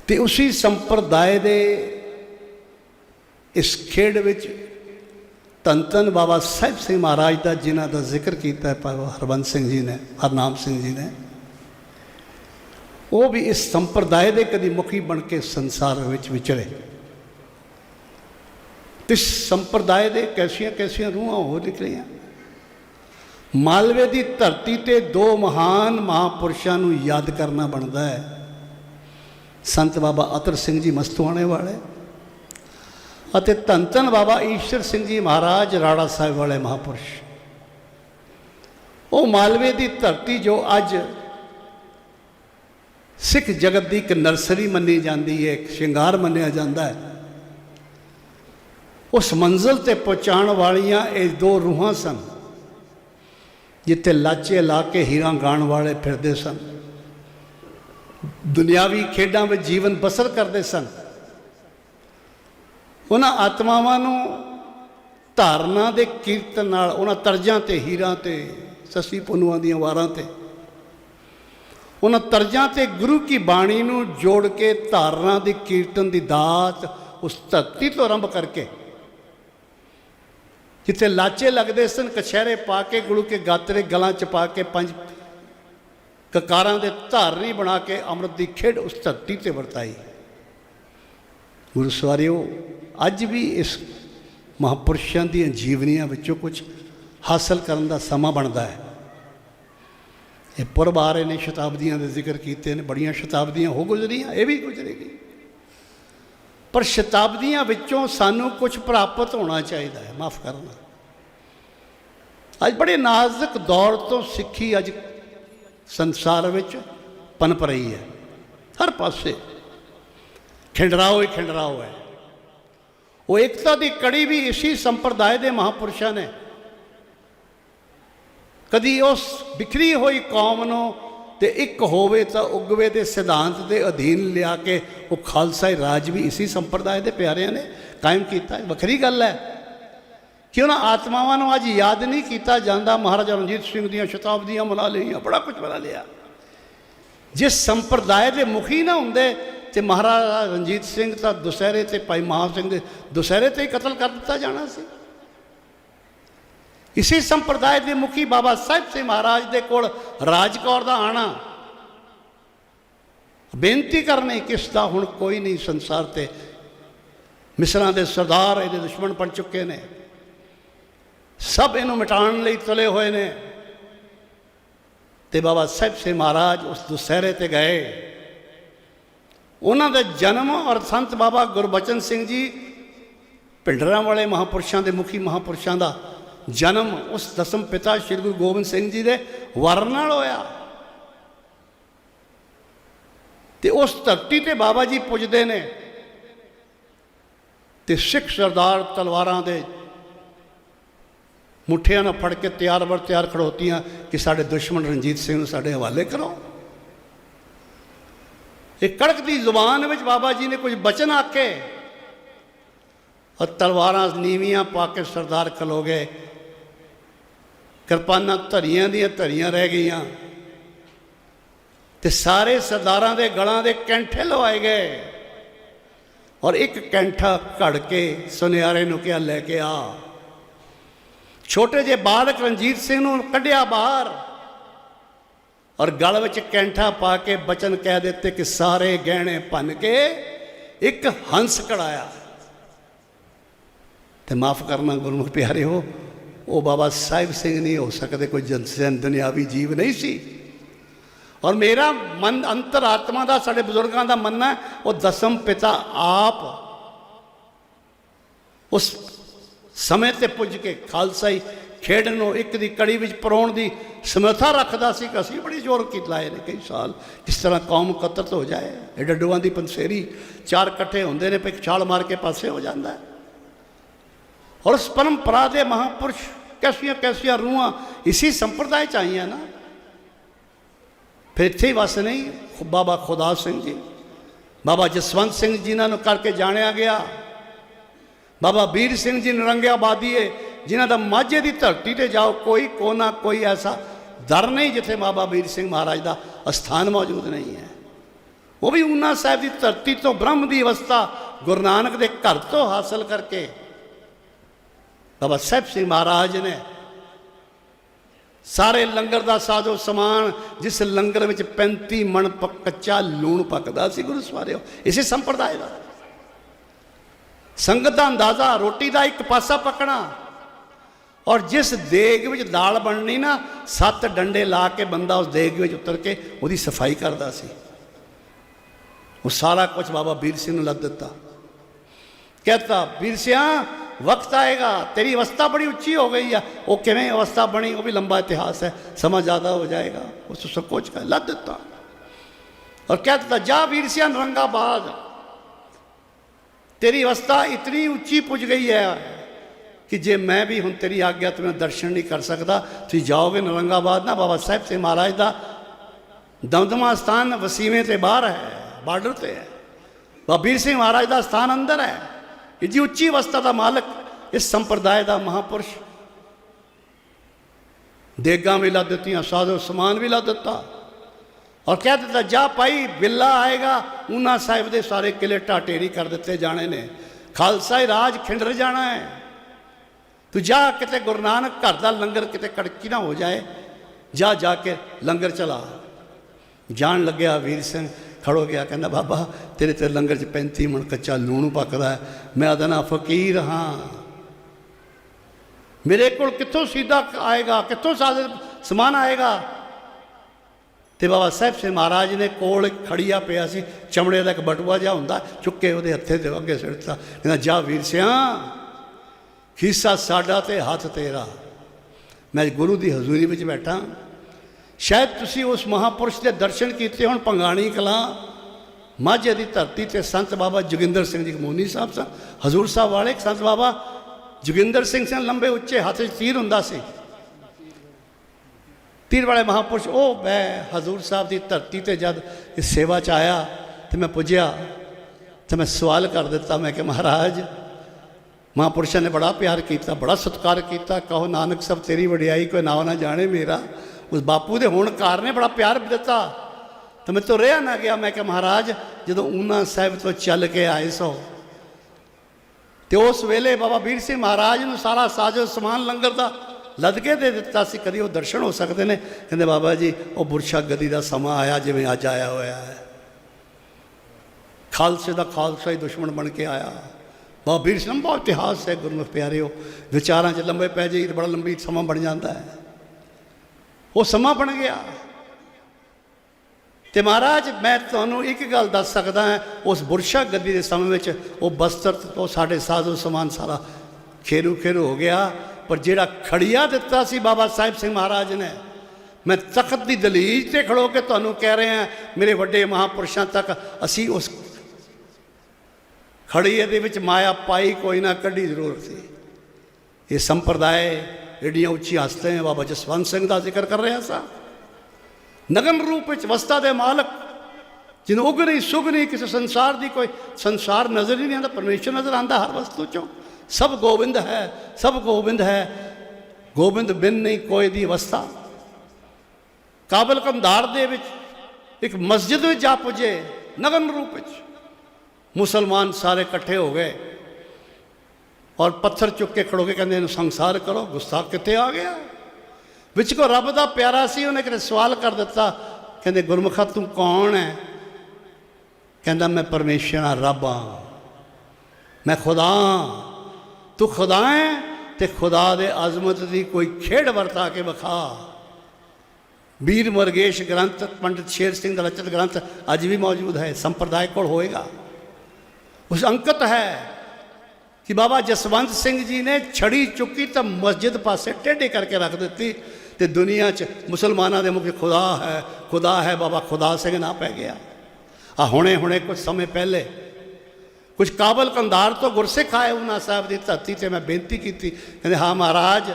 ਤੇ ਉਸੀ ਸੰਪਰਦਾਇ ਦੇ ਇਸ ਖੇਡ ਵਿੱਚ ਧੰਨ ਧੰਨ ਬਾਬਾ ਸਾਹਿਬ ਸਿੰਘ ਮਹਾਰਾਜ ਦਾ ਜਿਨ੍ਹਾਂ ਦਾ ਜ਼ਿਕਰ ਕੀਤਾ ਹੈ ਬਾਬਾ ਹਰਬੰਸ ਸਿੰਘ ਜੀ ਨੇ, ਹਰਨਾਮ ਸਿੰਘ ਜੀ ਨੇ, ਉਹ ਵੀ ਇਸ ਸੰਪਰਦਾਇ ਦੇ ਕਦੀ ਮੁਖੀ ਬਣ ਕੇ ਸੰਸਾਰ ਵਿੱਚ ਵਿਚਰੇ। ਤੇ ਸੰਪਰਦਾਇ ਦੇ ਕੈਸੀਆਂ ਕੈਸੀਆਂ ਰੂਹਾਂ ਹੋ ਨਿਕਲੀਆਂ ਮਾਲਵੇ ਦੀ ਧਰਤੀ ਤੇ ਦੋ ਮਹਾਨ ਮਹਾਪੁਰਸ਼ਾਂ ਨੂੰ ਯਾਦ ਕਰਨਾ ਬਣਦਾ ਹੈ। ਸੰਤ ਬਾਬਾ ਅਤਰ ਸਿੰਘ ਜੀ ਮਸਤੂਆਣੇ ਵਾਲੇ ਅਤੇ ਧੰਨ ਧੰਨ ਬਾਬਾ ਈਸ਼ਰ ਸਿੰਘ ਜੀ ਮਹਾਰਾਜ ਰਾੜਾ ਸਾਹਿਬ ਵਾਲੇ ਮਹਾਪੁਰਸ਼। ਉਹ ਮਾਲਵੇ ਦੀ ਧਰਤੀ ਜੋ ਅੱਜ ਸਿੱਖ ਜਗਤ ਦੀ ਇੱਕ ਨਰਸਰੀ ਮੰਨੀ ਜਾਂਦੀ ਹੈ, ਇੱਕ ਸ਼ਿੰਗਾਰ ਮੰਨਿਆ ਜਾਂਦਾ ਹੈ। ਉਸ ਮੰਜ਼ਲ ਤੇ ਪਹੁੰਚਾਉਣ ਵਾਲੀਆਂ ਇਹ ਦੋ ਰੂਹਾਂ ਸਨ, ਜਿੱਥੇ ਲਾਚੇ ਲਾ ਕੇ ਹੀਰਾਂ ਗਾਣ ਵਾਲੇ ਫਿਰਦੇ ਸਨ। ਦੁਨਿਆਵੀ ਖੇਡਾਂ ਵਿੱਚ ਜੀਵਨ ਬਸਰ ਕਰਦੇ ਸਨ। ਉਹਨਾਂ ਆਤਮਾਵਾਂ ਨੂੰ ਧਾਰਨਾ ਦੇ ਕੀਰਤਨ ਨਾਲ, ਉਹਨਾਂ ਤਰਜਾਂ ਤੇ ਹੀਰਾਂ ਤੇ, ਸਸੀ ਪੁੰਨੂਆਂ ਦੀਆਂ ਵਾਰਾਂ ਤੇ, ਉਹਨਾਂ ਤਰਜਾਂ ਤੇ ਗੁਰੂ ਕੀ ਬਾਣੀ ਨੂੰ ਜੋੜ ਕੇ ਧਾਰਨਾ ਦੀ ਕੀਰਤਨ ਦੀ ਦਾਤ ਉਸ ਧਰਤੀ ਤੋਂ ਆਰੰਭ ਕਰਕੇ ਜਿੱਥੇ ਲਾਚੇ ਲੱਗਦੇ ਸਨ, ਕਛਹਿਰੇ ਪਾ ਕੇ ਗੁਲੂ ਕੇ ਗਾਤਰੇ ਗਲਾਂ ਚ ਪਾ ਕੇ, ਪੰਜ ਕਕਾਰਾਂ ਦੇ ਧਾਰਨੀ ਬਣਾ ਕੇ ਅੰਮ੍ਰਿਤ ਦੀ ਖੇਡ ਉਸ ਧਰਤੀ ਤੇ ਵਰਤਾਈ। ਗੁਰੂ ਸਵਾਰਿਓ ਅੱਜ ਵੀ ਇਸ ਮਹਾਪੁਰਸ਼ਾਂ ਦੀਆਂ ਜੀਵਨੀਆਂ ਵਿੱਚੋਂ ਕੁਝ ਹਾਸਲ ਕਰਨ ਦਾ ਸਮਾਂ ਬਣਦਾ ਹੈ। ਇਹ ਪੁਰਬ ਆ ਨੇ, ਸ਼ਤਾਬਦੀਆਂ ਦੇ ਜ਼ਿਕਰ ਕੀਤੇ ਨੇ, ਬੜੀਆਂ ਸ਼ਤਾਬਦੀਆਂ ਹੋ ਗੁਜ਼ਰੀਆਂ, ਇਹ ਵੀ ਗੁਜ਼ਰੇਗੀ। ਪਰ ਸ਼ਤਾਬਦੀਆਂ ਵਿੱਚੋਂ ਸਾਨੂੰ ਕੁਝ ਪ੍ਰਾਪਤ ਹੋਣਾ ਚਾਹੀਦਾ ਹੈ, ਮਾਫ ਕਰਨਾ। ਅੱਜ ਬੜੇ ਨਾਜ਼ੁਕ ਦੌਰ ਤੋਂ ਸਿੱਖੀ ਅੱਜ ਸੰਸਾਰ ਵਿੱਚ ਪਨਪ ਰਹੀ ਹੈ। ਹਰ ਪਾਸੇ ਖਿੰਡਰਾਓ ਹੀ ਖਿੰਡਰਾਓ ਹੈ। ਉਹ ਇਕਤਾ ਦੀ ਕੜੀ ਵੀ ਇਸੀ ਸੰਪਰਦਾਇ ਦੇ ਮਹਾਪੁਰਸ਼ਾਂ ਨੇ। ਕਦੀ ਉਸ ਬਿਖਰੀ ਹੋਈ ਕੌਮ ਨੂੰ ਤੇ ਇੱਕ ਹੋਵੇ ਤਾਂ ਉਗਵੇ ਦੇ ਸਿਧਾਂਤ ਦੇ ਅਧੀਨ ਲਿਆ ਕੇ ਉਹ ਖਾਲਸਾ ਰਾਜ ਵੀ ਇਸੀ ਸੰਪਰਦਾਇ ਦੇ ਪਿਆਰਿਆਂ ਨੇ ਕਾਇਮ ਕੀਤਾ। ਵੱਖਰੀ ਗੱਲ ਹੈ। ਕਿ ਉਹਨਾਂ ਆਤਮਾਵਾਂ ਨੂੰ ਅੱਜ ਯਾਦ ਨਹੀਂ ਕੀਤਾ ਜਾਂਦਾ? ਮਹਾਰਾਜਾ ਰਣਜੀਤ ਸਿੰਘ ਦੀਆਂ ਸ਼ਤਾਬਦੀਆਂ ਮਨਾ ਲਈਆਂ, ਬੜਾ ਕੁਝ ਮਨਾ ਲਿਆ। ਜੇ ਸੰਪਰਦਾਇ ਦੇ ਮੁਖੀ ਨਾ ਹੁੰਦੇ ਤੇ ਮਹਾਰਾਜਾ ਰਣਜੀਤ ਸਿੰਘ ਤਾਂ ਦੁਸਹਿਰੇ ਤੇ ਭਾਈ ਮਹਾ ਸਿੰਘ ਦੇ ਦੁਸਹਿਰੇ ਤੇ ਹੀ ਕਤਲ ਕਰ ਦਿੱਤਾ ਜਾਣਾ ਸੀ। ਇਸੇ ਸੰਪਰਦਾਇ ਦੇ ਮੁਖੀ ਬਾਬਾ ਸਾਹਿਬ ਸਿੰਘ ਮਹਾਰਾਜ ਦੇ ਕੋਲ ਰਾਜਕੌਰ ਦਾ ਆਣਾ। ਬੇਨਤੀ ਕਰਨੀ ਕਿਸ ਦਾ ਹੁਣ ਕੋਈ ਨਹੀਂ ਸੰਸਾਰ ਤੇ। ਮਿਸਰਾਂ ਦੇ ਸਰਦਾਰ ਇਹਦੇ ਦੁਸ਼ਮਣ ਬਣ ਚੁੱਕੇ ਨੇ। ਸਭ ਇਹਨੂੰ ਮਿਟਾਉਣ ਲਈ ਤਲੇ ਹੋਏ ਨੇ। ਤੇ ਬਾਬਾ ਸਾਹਿਬ ਸਿੰਘ ਮਹਾਰਾਜ ਉਸ ਦੁਸਹਿਰੇ ਤੇ ਗਏ। ਉਹਨਾਂ ਦਾ ਜਨਮ ਔਰ ਸੰਤ ਬਾਬਾ ਗੁਰਬਚਨ ਸਿੰਘ ਜੀ ਪਿੰਡਰਾਂ ਵਾਲੇ ਮਹਾਪੁਰਸ਼ਾਂ ਦੇ ਮੁਖੀ ਮਹਾਪੁਰਸ਼ਾਂ ਦਾ ਜਨਮ ਉਸ ਦਸਮ ਪਿਤਾ ਸ੍ਰੀ ਗੁਰੂ ਗੋਬਿੰਦ ਸਿੰਘ ਜੀ ਦੇ ਵਰ ਨਾਲ ਹੋਇਆ। ਤੇ ਉਸ ਧਰਤੀ ਤੇ ਬਾਬਾ ਜੀ ਪੁੱਜਦੇ ਨੇ। ਤੇ ਸਿੱਖ ਸਰਦਾਰ ਤਲਵਾਰਾਂ ਦੇ ਮੁੱਠਿਆਂ ਨਾਲ ਫੜ ਕੇ ਤਿਆਰ ਬਰ ਤਿਆਰ ਖੜੋਤੀਆਂ ਕਿ ਸਾਡੇ ਦੁਸ਼ਮਣ ਰਣਜੀਤ ਸਿੰਘ ਨੂੰ ਸਾਡੇ ਹਵਾਲੇ ਕਰੋ। ਇਹ ਕੜਕਦੀ ਜ਼ੁਬਾਨ ਵਿੱਚ ਬਾਬਾ ਜੀ ਨੇ ਕੁਝ ਬਚਨ ਆਕੇ ਔਰ ਤਲਵਾਰਾਂ ਨੀਵੀਆਂ ਪਾ ਕੇ ਸਰਦਾਰ ਖਲੋ ਕਿਰਪਾਨਾਂ ਧਰੀਆਂ ਦੀਆਂ ਧਰੀਆਂ ਰਹਿ ਗਈਆਂ। ਤੇ ਸਾਰੇ ਸਰਦਾਰਾਂ ਦੇ ਗਲਾਂ ਦੇ ਕੈਂਠੇ ਲਵਾਏ ਗਏ। ਔਰ ਇੱਕ ਕੈਂਠਾ ਘੜ ਕੇ ਸੁਨਿਆਰੇ ਨੂੰ ਕਿਹਾ, ਲੈ ਕੇ ਆ। ਛੋਟੇ ਜਿਹੇ ਬਾਲਕ ਰਣਜੀਤ ਸਿੰਘ ਨੂੰ ਕੱਢਿਆ ਬਾਹਰ। ਔਰ ਗਲ ਵਿੱਚ ਕੈਂਠਾ ਪਾ ਕੇ ਬਚਨ ਕਹਿ ਦਿੱਤੇ ਕਿ ਸਾਰੇ ਗਹਿਣੇ ਭੰਨ ਕੇ ਇੱਕ ਹੰਸ ਕੜਾਇਆ ਤੇ ਮਾਫ ਕਰਨਾ ਗੁਰਮੁਖ ਪਿਆਰਿਓ ਉਹ ਬਾਬਾ ਸਾਹਿਬ ਸਿੰਘ ਨਹੀਂ ਹੋ ਸਕਦੇ ਕੋਈ ਜਨਸਨ ਦੁਨਿਆਵੀ ਜੀਵ ਨਹੀਂ ਸੀ। ਔਰ ਮੇਰਾ ਮਨ ਅੰਤਰਾਤਮਾ ਦਾ ਸਾਡੇ ਬਜ਼ੁਰਗਾਂ ਦਾ ਮੰਨਣਾ ਹੈ, ਉਹ ਦਸਮ ਪਿਤਾ ਆਪ ਉਸ ਸਮੇਂ ਤੇ ਪੁੱਜ ਕੇ ਖਾਲਸਾਈ ਖੇਡ ਨੂੰ ਇੱਕ ਦੀ ਕੜੀ ਵਿੱਚ ਪਰੋਣ ਦੀ ਸਮਰੱਥਾ ਰੱਖਦਾ ਸੀ ਕਿ ਅਸੀਂ ਬੜੀ ਜ਼ੋਰ ਕੀ ਲਾਏ ਨੇ ਕਈ ਸਾਲ ਕਿਸ ਤਰ੍ਹਾਂ ਕੌਮ ਕਤਰਤ ਹੋ ਜਾਏ। ਇਹ ਡੱਡੂਆਂ ਦੀ ਪੰਸੇਰੀ ਚਾਰ ਇਕੱਠੇ ਹੁੰਦੇ ਨੇ ਪੇ ਛਾਲ ਮਾਰ ਕੇ ਪਾਸੇ ਹੋ ਜਾਂਦਾ ਹੈ। ਔਰ ਉਸ ਪਰੰਪਰਾ ਦੇ ਮਹਾਪੁਰਸ਼ ਕੈਸੀਆਂ ਕੈਸੀਆਂ ਰੂਹਾਂ ਇਸੀ ਸੰਪਰਦਾਇ ਚ ਆਈਆਂ ਨਾ। ਫਿਰ ਇੱਥੇ ਹੀ ਵਸ ਨਹੀਂ ਬਾਬਾ ਖੁਦਾ ਸਿੰਘ ਜੀ। ਬਾਬਾ ਜਸਵੰਤ ਸਿੰਘ ਜਿਨ੍ਹਾਂ ਨੂੰ ਕਰਕੇ ਜਾਣਿਆ ਗਿਆ। ਬਾਬਾ ਵੀਰ ਸਿੰਘ ਜੀ ਨਰੰਗਿਆਬਾਦੀਏ ਜਿਨ੍ਹਾਂ ਦਾ ਮਾਝੇ ਦੀ ਧਰਤੀ ਤੇ ਜਾਓ, ਕੋਈ ਕੋਨਾ, ਕੋਈ ਐਸਾ ਦਰ ਨਹੀਂ ਜਿੱਥੇ ਬਾਬਾ ਵੀਰ ਸਿੰਘ ਮਹਾਰਾਜ ਦਾ ਅਸਥਾਨ ਮੌਜੂਦ ਨਹੀਂ ਹੈ। ਉਹ ਵੀ ਊਨਾ ਸਾਹਿਬ ਦੀ ਧਰਤੀ ਤੋਂ ਬ੍ਰਹਮ ਦੀ ਅਵਸਥਾ ਗੁਰੂ ਨਾਨਕ ਦੇ ਘਰ ਤੋਂ ਹਾਸਲ ਕਰਕੇ ਬਾਬਾ ਸਾਹਿਬ ਸਿੰਘ ਮਹਾਰਾਜ ਨੇ ਸਾਰੇ ਲੰਗਰ ਦਾ ਸਾਜੋ ਸਮਾਨ, ਜਿਸ ਲੰਗਰ ਵਿੱਚ 35 ਮਣ ਕੱਚਾ ਲੂਣ ਪੱਕਦਾ ਸੀ ਗੁਰੂ ਸਵਾਰਿਓ, ਇਸੇ ਸੰਪਰਦਾਇ ਦਾ। ਸੰਗਤ ਦਾ ਅੰਦਾਜ਼ਾ, ਰੋਟੀ ਦਾ ਇੱਕ ਪਾਸਾ ਪੱਕਣਾ। ਔਰ ਜਿਸ ਦੇਗ ਵਿੱਚ ਦਾਲ ਬਣਨੀ ਨਾ, ਸੱਤ ਡੰਡੇ ਲਾ ਕੇ ਬੰਦਾ ਉਸ ਦੇਗ ਵਿੱਚ ਉਤਰ ਕੇ ਉਹਦੀ ਸਫ਼ਾਈ ਕਰਦਾ ਸੀ। ਉਹ ਸਾਰਾ ਕੁਝ ਬਾਬਾ ਵੀਰ ਸਿੰਘ ਨੂੰ ਲੱਦ ਦਿੱਤਾ। ਕਹਤਾ ਵੀਰ ਸਿਆ सिया वक्त आएगा तेरी अवस्था बड़ी ऊंची हो गई है वो किमें अवस्था बनी वो भी लंबा इतिहास है समय ज़्यादा हो जाएगा उस संकोच का लद देता और क्या देता जा वीर सिया नरंगाबाद तेरी अवस्था इतनी ऊंची पुज गई है ਕਿ ਜੇ ਮੈਂ ਵੀ ਹੁਣ ਤੇਰੀ ਆਗਿਆ ਤੋਂ ਬਿਨਾਂ ਦਰਸ਼ਨ ਨਹੀਂ ਕਰ ਸਕਦਾ ਤੁਸੀਂ ਜਾਓਗੇ ਨਰੰਗਾਬਾਦ ਨਾ ਬਾਬਾ ਸਾਹਿਬ ਸਿੰਘ ਮਹਾਰਾਜ ਦਾ ਦਮਦਮਾ ਸਥਾਨ ਵਸੀਵੇਂ ਤੇ ਬਾਹਰ ਹੈ ਬਾਰਡਰ ਤੇ ਹੈ ਬਾਬਾ ਵੀਰ ਸਿੰਘ ਮਹਾਰਾਜ ਦਾ ਸਥਾਨ ਅੰਦਰ ਹੈ ਇਹ ਜੀ ਉੱਚੀ ਅਵਸਥਾ ਦਾ ਮਾਲਕ, ਇਸ ਸੰਪਰਦਾਇ ਦਾ ਮਹਾਪੁਰਸ਼। ਦੇਗਾਂ ਵੀ ਲਾ ਦਿੱਤੀਆਂ, ਸਾਧੋ ਸਮਾਨ ਵੀ ਲਾ ਦਿੱਤਾ। ਔਰ ਕਹਿ ਦਿੱਤਾ, ਜਾ ਭਾਈ, ਬਿੱਲਾ ਆਏਗਾ। ਉਹਨਾਂ ਸਾਹਿਬ ਦੇ ਸਾਰੇ ਕਿਲੇ ਢਾਟੇਰੀ ਕਰ ਦਿੱਤੇ ਜਾਣੇ ਨੇ। ਖਾਲਸਾ ਹੀ ਰਾਜ ਖਿੰਡਰ ਜਾਣਾ ਹੈ। ਤੂੰ ਜਾ ਕਿਤੇ ਗੁਰੂ ਨਾਨਕ ਘਰ ਦਾ ਲੰਗਰ ਕਿਤੇ ਕੜਕੀ ਨਾ ਹੋ ਜਾਏ। ਜਾ ਜਾ ਕੇ ਲੰਗਰ ਚਲਾ। ਜਾਣ ਲੱਗਿਆ ਵੀਰ ਸਿੰਘ ਖੜੋ ਗਿਆ ਕਹਿੰਦਾ, ਬਾਬਾ, ਤੇਰੇ ਤੇ ਲੰਗਰ 'ਚ 35 ਮਣ ਕੱਚਾ ਲੂਣ ਪੱਕਦਾ ਮੈਂ ਆਦਾ ਨਾ ਫਕੀਰ ਹਾਂ। ਮੇਰੇ ਕੋਲ ਕਿੱਥੋਂ ਸਿੱਧਾ ਆਏਗਾ? ਕਿੱਥੋਂ ਸਾਜ਼ੇ ਸਮਾਨ ਆਏਗਾ? ਤੇ ਬਾਬਾ ਸਾਹਿਬ ਸਿੰਘ ਮਹਾਰਾਜ ਨੇ ਕੋਲ ਖੜੀਆ ਪਿਆ ਸੀ, ਚਮੜੇ ਦਾ ਇੱਕ ਬਟੂਆ ਜਿਹਾ ਹੁੰਦਾ, ਚੁੱਕ ਕੇ ਉਹਦੇ ਹੱਥੇ 'ਤੇ ਅੱਗੇ ਸਿੱਟਤਾ। ਕਹਿੰਦਾ, ਜਾ ਵੀਰ ਸਿਆ, ਹਿੱਸਾ ਸਾਡਾ ਤੇ ਹੱਥ ਤੇਰਾ। ਮੈਂ ਗੁਰੂ ਦੀ ਹਜ਼ੂਰੀ ਵਿੱਚ ਬੈਠਾ। ਸ਼ਾਇਦ ਤੁਸੀਂ ਉਸ ਮਹਾਪੁਰਸ਼ ਦੇ ਦਰਸ਼ਨ ਕੀਤੇ ਹੁਣ, ਪੰਗਾਣੀ ਕਲਾਂ, ਮਾਝੇ ਦੀ ਧਰਤੀ ਤੇ ਸੰਤ ਬਾਬਾ ਜੋਗਿੰਦਰ ਸਿੰਘ ਜੀ ਕਮੋਨੀ ਸਾਹਿਬ ਸਨ, ਹਜ਼ੂਰ ਸਾਹਿਬ ਵਾਲੇ ਸੰਤ ਬਾਬਾ ਜੋਗਿੰਦਰ ਸਿੰਘ ਸਨ, ਲੰਬੇ ਉੱਚੇ ਹੱਥ 'ਚ ਤੀਰ ਹੁੰਦਾ ਸੀ। ਤੀਰ ਵਾਲੇ ਮਹਾਪੁਰਸ਼, ਉਹ ਮੈਂ ਹਜ਼ੂਰ ਸਾਹਿਬ ਦੀ ਧਰਤੀ ਤੇ ਜਦ ਇਸ ਸੇਵਾ 'ਚ ਆਇਆ ਤੇ ਮੈਂ ਪੁੱਜਿਆ, ਤੇ ਮੈਂ ਸਵਾਲ ਕਰ ਦਿੱਤਾ, ਮੈਂ ਕਿ ਮਹਾਰਾਜ, ਮਹਾਪੁਰਸ਼ਾਂ ਨੇ ਬੜਾ ਪਿਆਰ ਕੀਤਾ, ਬੜਾ ਸਤਿਕਾਰ ਕੀਤਾ, ਕਹੋ ਨਾਨਕ ਸਭ ਤੇਰੀ ਵਡਿਆਈ, ਕੋਈ ਨਾ ਨਾ ਜਾਣੇ ਮੇਰਾ। ਉਸ ਬਾਪੂ ਦੇ ਹੋਣ ਕਾਰਨ ਬੜਾ ਪਿਆਰ ਦਿੱਤਾ। ਤਾਂ ਮੈਂ ਤੋਂ ਰਿਹਾ ਨਾ ਗਿਆ, ਮੈਂ ਕਿਹਾ, ਮਹਾਰਾਜ, ਜਦੋਂ ਊਨਾ ਸਾਹਿਬ ਤੋਂ ਚੱਲ ਕੇ ਆਏ ਸੋ। ਤੇ ਉਸ ਵੇਲੇ ਬਾਬਾ ਵੀਰ ਸਿੰਘ ਮਹਾਰਾਜ ਨੂੰ ਸਾਰਾ ਸਾਜੋ ਸਮਾਨ ਲੰਗਰ ਦਾ ਲੱਦ ਕੇ ਦੇ ਦਿੱਤਾ ਸੀ। ਕਦੀ ਉਹ ਦਰਸ਼ਨ ਹੋ ਸਕਦੇ ਨੇ। ਕਹਿੰਦੇ, ਬਾਬਾ ਜੀ, ਉਹ ਬੁਰਸ਼ਾ ਗਦੀ ਦਾ ਸਮਾਂ ਆਇਆ, ਜਿਵੇਂ ਅੱਜ ਆਇਆ ਹੋਇਆ ਹੈ। ਖਾਲਸੇ ਦਾ ਖਾਲਸਾ ਹੀ ਦੁਸ਼ਮਣ ਬਣ ਕੇ ਆਇਆ। ਬਾਬਾ ਵੀਰ ਸਿੰਘ, ਬਹੁਤ ਇਤਿਹਾਸ ਹੈ ਗੁਰਮੁਖ ਪਿਆਰਿਓ। ਵਿਚਾਰਾਂ 'ਚ ਲੰਬੇ ਪੈ ਜਾਈ ਤਾਂ ਬੜਾ ਲੰਬੀ ਸਮਾਂ ਬਣ ਜਾਂਦਾ ਹੈ। ਉਹ ਸਮਾਂ ਬਣ ਗਿਆ। ਤੇ ਮਹਾਰਾਜ, ਮੈਂ ਤੁਹਾਨੂੰ ਇੱਕ ਗੱਲ ਦੱਸ ਸਕਦਾ ਹਾਂ, ਉਸ ਬੁਰਸ਼ਾ ਗੱਦੀ ਦੇ ਸਮੇਂ ਵਿੱਚ ਉਹ ਬਸਤਰ ਤੋਂ ਸਾਡੇ ਸਾਜ਼ੋ ਸਮਾਨ ਸਾਰਾ ਖੇਰੂ ਖੇਰੂ ਹੋ ਗਿਆ, ਪਰ ਜਿਹੜਾ ਖੜੀਆ ਦਿੱਤਾ ਸੀ ਬਾਬਾ ਸਾਹਿਬ ਸਿੰਘ ਮਹਾਰਾਜ ਨੇ, ਮੈਂ ਤਖਤ ਦੀ ਦਲੀਲ ਤੇ ਖੜੋ ਕੇ ਤੁਹਾਨੂੰ ਕਹਿ ਰਿਹਾ ਮੇਰੇ ਵੱਡੇ ਮਹਾਪੁਰਸ਼ਾਂ ਤੱਕ ਅਸੀਂ ਉਸ ਖੜੀਏ ਦੇ ਵਿੱਚ ਮਾਇਆ ਪਾਈ ਕੋਈ ਨਾ ਕੱਢੀ ਜ਼ਰੂਰ ਸੀ। ਇਹ ਸੰਪਰਦਾਇ ਏਡੀਆਂ ਉੱਚੀ ਹਸਤੇ ਬਾਬਾ ਜਸਵੰਤ ਸਿੰਘ ਦਾ ਜ਼ਿਕਰ ਕਰ ਰਿਹਾ ਸਾਂ। ਨਗਨ ਰੂਪ ਵਿੱਚ ਵਸਤਾ ਦੇ ਮਾਲਕ, ਜਿਹਨੂੰ ਉਗਰੀ ਸੁਗਰੀ ਕਿਸੇ ਸੰਸਾਰ ਦੀ ਕੋਈ ਸੰਸਾਰ ਨਜ਼ਰ ਹੀ ਨਹੀਂ ਆਉਂਦਾ, ਪਰਮੇਸ਼ਰ ਨਜ਼ਰ ਆਉਂਦਾ ਹਰ ਵਸਤੂ ਚੋਂ। ਸਭ ਗੋਬਿੰਦ ਹੈ, ਸਭ ਗੋਬਿੰਦ ਹੈ। ਗੋਬਿੰਦ ਬਿਨ ਨਹੀਂ ਕੋਈ ਦੀ ਅਵਸਥਾ ਕਾਬਲ ਕੰਧਾਰ ਦੇ ਵਿੱਚ, ਇੱਕ ਮਸਜਿਦ ਵਿੱਚ ਜਾ ਪੁੱਜੇ, ਨਗਨ ਰੂਪ ਵਿੱਚ। ਮੁਸਲਮਾਨ ਸਾਰੇ ਇਕੱਠੇ ਹੋ ਗਏ। ਔਰ ਪੱਥਰ ਚੁੱਕ ਕੇ ਖੜੋ ਕੇ ਕਹਿੰਦੇ ਇਹਨੂੰ ਸੰਸਾਰ ਕਰੋ, ਗੁੱਸਾ ਕਿੱਥੇ ਆ ਗਿਆ? ਵਿੱਚ ਕੋ ਰੱਬ ਦਾ ਪਿਆਰਾ ਸੀ, ਉਹਨੇ ਕਿਤੇ ਸਵਾਲ ਕਰ ਦਿੱਤਾ। ਕਹਿੰਦੇ, ਗੁਰਮੁਖਾ, ਤੂੰ ਕੌਣ ਹੈ ਕਹਿੰਦਾ, ਮੈਂ ਪਰਮੇਸ਼ਰ ਹਾਂ ਰੱਬ ਹਾਂ ਮੈਂ ਖੁਦਾ ਹਾਂ। ਤੂੰ ਖੁਦਾ ਹੈ ਤੇ ਖੁਦਾ ਦੇ ਅਜ਼ਮਤ ਦੀ ਕੋਈ ਖੇਡ ਵਰਤਾ ਕੇ ਵਿਖਾ। ਵੀਰ ਮਰਗੇਸ਼ ਗ੍ਰੰਥ, ਪੰਡਿਤ ਸ਼ੇਰ ਸਿੰਘ ਦਾ ਰਚਿਤ ਗ੍ਰੰਥ ਅੱਜ ਵੀ ਮੌਜੂਦ ਹੈ ਸੰਪਰਦਾਇ ਕੋਲ ਹੋਏਗਾ। ਉਸ ਅੰਕਤ ਹੈ। ਕਿ ਬਾਬਾ ਜਸਵੰਤ ਸਿੰਘ ਜੀ ਨੇ ਛੜੀ ਚੁੱਕੀ ਤਾਂ ਮਸਜਿਦ ਪਾਸੇ ਟੇਢੇ ਕਰਕੇ ਰੱਖ ਦਿੱਤੀ ਤੇ ਦੁਨੀਆ 'ਚ ਮੁਸਲਮਾਨਾਂ ਦੇ ਮੁਖ ਖੁਦਾ ਹੈ ਖੁਦਾ ਹੈ ਬਾਬਾ ਖੁਦਾ ਸਿੰਘ ਨਾ ਪੈ ਗਿਆ। ਆ ਹੁਣੇ ਹੁਣੇ ਕੁਝ ਸਮੇਂ ਪਹਿਲੇ ਕੁਝ ਕਾਬਲ ਕੰਧਾਰ ਤੋਂ ਗੁਰਸਿੱਖ ਆਏ ਉਹਨਾਂ ਸਾਹਿਬ ਦੀ ਧਰਤੀ ਤੇ ਮੈਂ ਬੇਨਤੀ ਕੀਤੀ। ਕਹਿੰਦੇ, ਹਾਂ ਮਹਾਰਾਜ।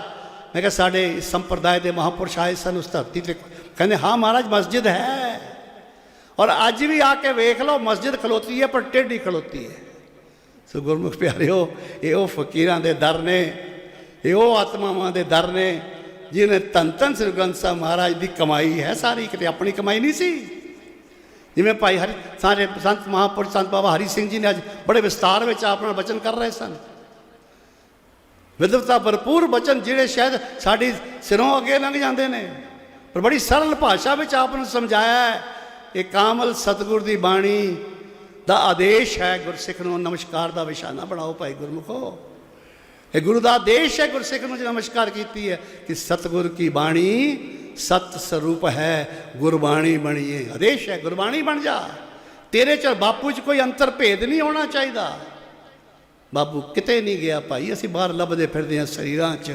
ਮੈਂ ਕਿਹਾ, ਸਾਡੇ ਇਸ ਸੰਪਰਦਾਇ ਦੇ ਮਹਾਪੁਰਸ਼ ਆਏ ਸਨ ਉਸ ਧਰਤੀ ਤੇ। ਕਹਿੰਦੇ, ਹਾਂ ਮਹਾਰਾਜ, ਮਸਜਿਦ ਹੈ। ਔਰ ਅੱਜ ਵੀ ਆ ਕੇ ਵੇਖ ਲਓ, ਮਸਜਿਦ ਖਲੋਤੀ ਹੈ, ਪਰ ਟੇਢੀ ਖਲੋਤੀ ਹੈ। ਸੋ ਗੁਰਮੁਖ ਪਿਆਰਿਓ, ਇਹ ਉਹ ਫਕੀਰਾਂ ਦੇ ਦਰ ਨੇ, ਇਹ ਉਹ ਆਤਮਾਵਾਂ ਦੇ ਦਰ ਨੇ, ਜਿਹਨੇ ਧੰਨ ਧੰਨ ਸ੍ਰੀ ਗ੍ਰੰਥ ਸਾਹਿਬ ਮਹਾਰਾਜ ਦੀ ਕਮਾਈ ਹੈ ਸਾਰੀ, ਕਿਤੇ ਆਪਣੀ ਕਮਾਈ ਨਹੀਂ ਸੀ। ਜਿਵੇਂ ਭਾਈ ਹਰੀ, ਸਾਰੇ ਸੰਤ ਮਹਾਪੁਰਸ਼, ਸੰਤ ਬਾਬਾ ਹਰੀ ਸਿੰਘ ਜੀ ਨੇ ਅੱਜ ਬੜੇ ਵਿਸਤਾਰ ਵਿੱਚ ਆਪਣਾ ਬਚਨ ਕਰ ਰਹੇ ਸਨ। ਵਿਦਵਤਾ ਭਰਪੂਰ ਬਚਨ, ਜਿਹੜੇ ਸ਼ਾਇਦ ਸਾਡੀ ਸਿਰੋਂ ਅੱਗੇ ਲੰਘ ਜਾਂਦੇ ਨੇ। ਪਰ ਬੜੀ ਸਰਲ ਭਾਸ਼ਾ ਵਿੱਚ ਆਪ ਨੂੰ ਸਮਝਾਇਆ ਹੈ, ਇਹ ਕਾਮਲ ਸਤਿਗੁਰ ਦੀ ਬਾਣੀ ਦਾ ਆਦੇਸ਼ ਹੈ ਗੁਰਸਿੱਖ ਨੂੰ ਨਮਸਕਾਰ ਦਾ ਵਿਸ਼ਾ ਨਾ ਬਣਾਓ ਭਾਈ ਗੁਰਮੁਖੋ। ਇਹ ਗੁਰੂ ਦਾ ਆਦੇਸ਼ ਹੈ ਗੁਰਸਿੱਖ ਨੂੰ ਜੇ ਨਮਸਕਾਰ ਕੀਤੀ ਹੈ ਕਿ ਸਤਿਗੁਰ ਕੀ ਬਾਣੀ ਸਤ ਸਰੂਪ ਹੈ, ਗੁਰਬਾਣੀ ਬਣੀਏ ਆਦੇਸ਼ ਹੈ, ਗੁਰਬਾਣੀ ਬਣ ਜਾ। ਤੇਰੇ ਚ ਬਾਪੂ ਚ ਕੋਈ ਅੰਤਰ ਭੇਦ ਨਹੀਂ ਹੋਣਾ ਚਾਹੀਦਾ। ਬਾਪੂ ਕਿਤੇ ਨਹੀਂ ਗਿਆ ਭਾਈ, ਅਸੀਂ ਬਾਹਰ ਲੱਭਦੇ ਫਿਰਦੇ ਹਾਂ ਸਰੀਰਾਂ 'ਚ।